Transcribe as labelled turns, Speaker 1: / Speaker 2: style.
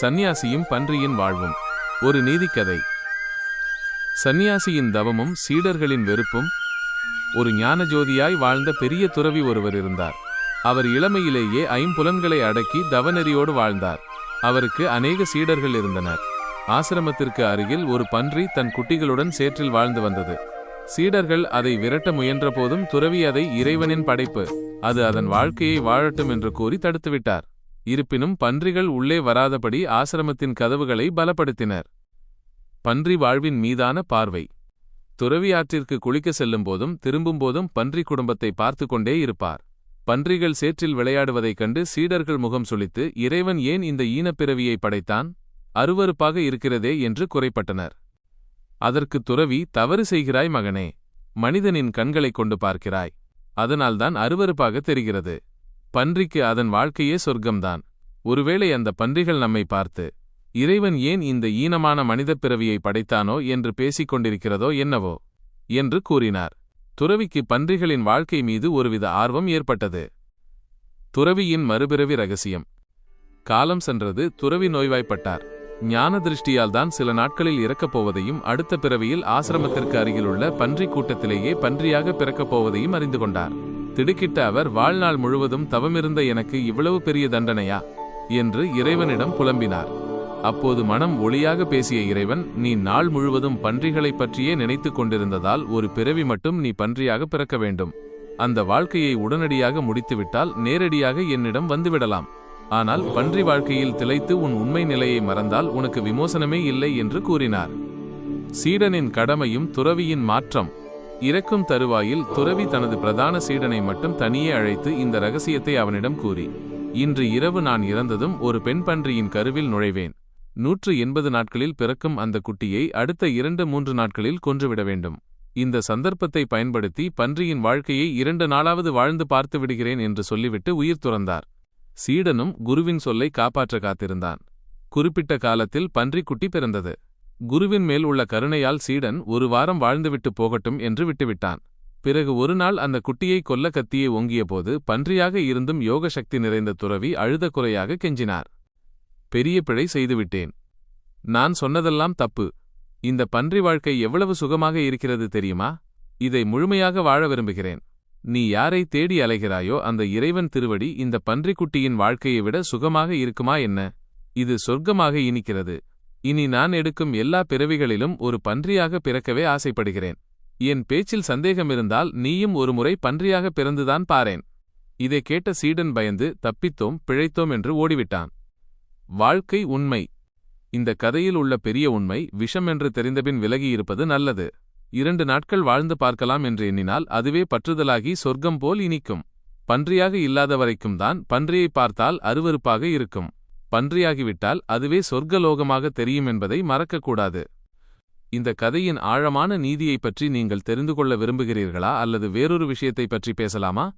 Speaker 1: சந்நியாசியும் பன்றியின் வாழ்வும். ஒரு நீதிக்கதை. சந்நியாசியின் தவமும் சீடர்களின் வெறுப்பும் ஒரு ஞானஜோதியாய் வாழ்ந்த பெரிய துறவி ஒருவர் இருந்தார். அவர் இளமையிலேயே ஐம்புலன்களை அடக்கி தவநெறியோடு வாழ்ந்தார். அவருக்கு அநேக சீடர்கள் இருந்தனர். ஆசிரமத்திற்கு அருகில் ஒரு பன்றி தன் குட்டிகளுடன் சேற்றில் வாழ்ந்து வந்தது. சீடர்கள் அதை விரட்ட முயன்றபோதும் துறவி அதை இறைவனின் படைப்பு அது அதன் வாழ்க்கையை வாழட்டும் என்று கூறி தடுத்துவிட்டார். இருப்பினும் பன்றிகள் உள்ளே வராதபடி ஆசிரமத்தின் கதவுகளை பலப்படுத்தினர். பன்றி வாழ்வின் மீதான பார்வை. துறவி ஆற்றிற்கு குளிக்க செல்லும் போதும் திரும்பும் போதும் பன்றி குடும்பத்தை பார்த்து கொண்டே இருப்பார். பன்றிகள் சேற்றில் விளையாடுவதைக் கண்டு சீடர்கள் முகம் சுளித்து இறைவன் ஏன் இந்த ஈனப்பிறவியை படைத்தான்? அருவருப்பாக இருக்கிறதே என்று குறைப்பட்டனர். அதற்கு துறவி தவறு செய்கிறாய் மகனே. மனிதனின் கண்களைக் கொண்டு பார்க்கிறாய். அதனால்தான் அருவறுப்பாக தெரிகிறது. பன்றிக்கு அதன் வாழ்க்கையே சொர்க்கம்தான். ஒருவேளை அந்த பன்றிகள் நம்மை பார்த்து இறைவன் ஏன் இந்த ஈனமான மனிதப் பிறவியை படைத்தானோ என்று பேசிக் கொண்டிருக்கிறதோ என்னவோ? என்று கூறினார். துறவிக்கு பன்றிகளின் வாழ்க்கை மீது ஒருவித ஆர்வம் ஏற்பட்டது. துறவியின் மறுபிறவி ரகசியம். காலம் சென்றது துறவி நோய்வாய்ப்பட்டார். ஞான திருஷ்டியால்தான் சில நாட்களில் இறக்கப் போவதையும் அடுத்த பிறவியில் ஆசிரமத்திற்கு அருகிலுள்ள பன்றி கூட்டத்திலேயே பன்றியாக பிறக்கப் போவதையும் அறிந்து கொண்டார். திடுக்கிட்ட அவர் வாழ்நாள் முழுவதும் தவமிருந்த எனக்கு இவ்வளவு பெரிய தண்டனையா? என்று இறைவனிடம் புலம்பினார். அப்போது மனம் ஒளியாக பேசிய இறைவன் நீ நாள் முழுவதும் பன்றிகளைப் பற்றியே நினைத்துக் கொண்டிருந்ததால் ஒரு பிறவி மட்டும் நீ பன்றியாக பிறக்க வேண்டும். அந்த வாழ்க்கையை உடனடியாக முடித்துவிட்டால் நேரடியாக என்னிடம் வந்துவிடலாம். ஆனால் பன்றி வாழ்க்கையில் திளைத்து உன் உண்மை நிலையை மறந்தால் உனக்கு விமோசனமே இல்லை என்று கூறினார். சீடனின் கடமையும் துறவியின் மாற்றம். இறக்கும் தருவாயில் துறவி தனது பிரதான சீடனை மட்டும் தனியே அழைத்து இந்த ரகசியத்தை அவனிடம் கூறி இன்று இரவு நான் இறந்ததும் ஒரு பெண் பன்றியின் கருவில் நுழைவேன். நூற்று எண்பது நாட்களில் பிறக்கும் அந்த குட்டியை அடுத்த இரண்டு மூன்று நாட்களில் கொன்றுவிட வேண்டும். இந்த சந்தர்ப்பத்தை பயன்படுத்தி பன்றியின் வாழ்க்கையை இரண்டு நாளாவது வாழ்ந்து பார்த்து விடுகிறேன் என்று சொல்லிவிட்டு உயிர் துறந்தார். சீடனும் குருவின் சொல்லை காப்பாற்ற காத்திருந்தான். குறிப்பிட்ட காலத்தில் பன்றிக்குட்டி பிறந்தது. குருவின் மேல் உள்ள கருணையால் சீடன் ஒரு வாரம் வாழ்ந்துவிட்டு போகட்டும் என்று விட்டுவிட்டான். பிறகு ஒரு நாள் அந்த குட்டியை கொல்ல கத்தியை ஓங்கியபோது பன்றியாக இருந்தும் யோக சக்தி நிறைந்த துறவி அழுத குறையாக கெஞ்சினார். பெரிய பிழை செய்துவிட்டேன் நான் சொன்னதெல்லாம் தப்பு. இந்த பன்றி வாழ்க்கை எவ்வளவு சுகமாக இருக்கிறது தெரியுமா? இதை முழுமையாக வாழ விரும்புகிறேன். நீ யாரை தேடி அலைகிறாயோ அந்த இறைவன் திருவடி இந்த பன்றிக்குட்டியின் வாழ்க்கையை விட சுகமாக இருக்குமா என்ன? இது சொர்க்கமாக இனிக்கிறது. இனி நான் எடுக்கும் எல்லா பிறவிகளிலும் ஒரு பன்றியாக பிறக்கவே ஆசைப்படுகிறேன். என் பேச்சில் சந்தேகமிருந்தால் நீயும் ஒருமுறை பன்றியாக பிறந்துதான் பாரேன். இதை கேட்ட சீடன் பயந்து தப்பித்தோம் பிழைத்தோம் என்று ஓடிவிட்டான். வாழ்க்கை உண்மை. இந்த கதையில் உள்ள பெரிய உண்மை விஷம் என்று தெரிந்தபின் விலகியிருப்பது நல்லது. இரண்டு நாட்கள் வாழ்ந்து பார்க்கலாம் என்று எண்ணினால் அதுவே பற்றுதலாகி சொர்க்கம் போல் இனிக்கும். பன்றியாக இல்லாத வரைக்கும் தான் பன்றியை பார்த்தால் அருவருப்பாக இருக்கும். பன்றியாகிவிட்டால் அதுவே சொர்க்கலோகமாக தெரியும் என்பதை மறக்கக்கூடாது. இந்த கதையின் ஆழமான நீதியைப் பற்றி நீங்கள் தெரிந்து கொள்ள விரும்புகிறீர்களா அல்லது வேறொரு விஷயத்தைப் பற்றி பேசலாமா?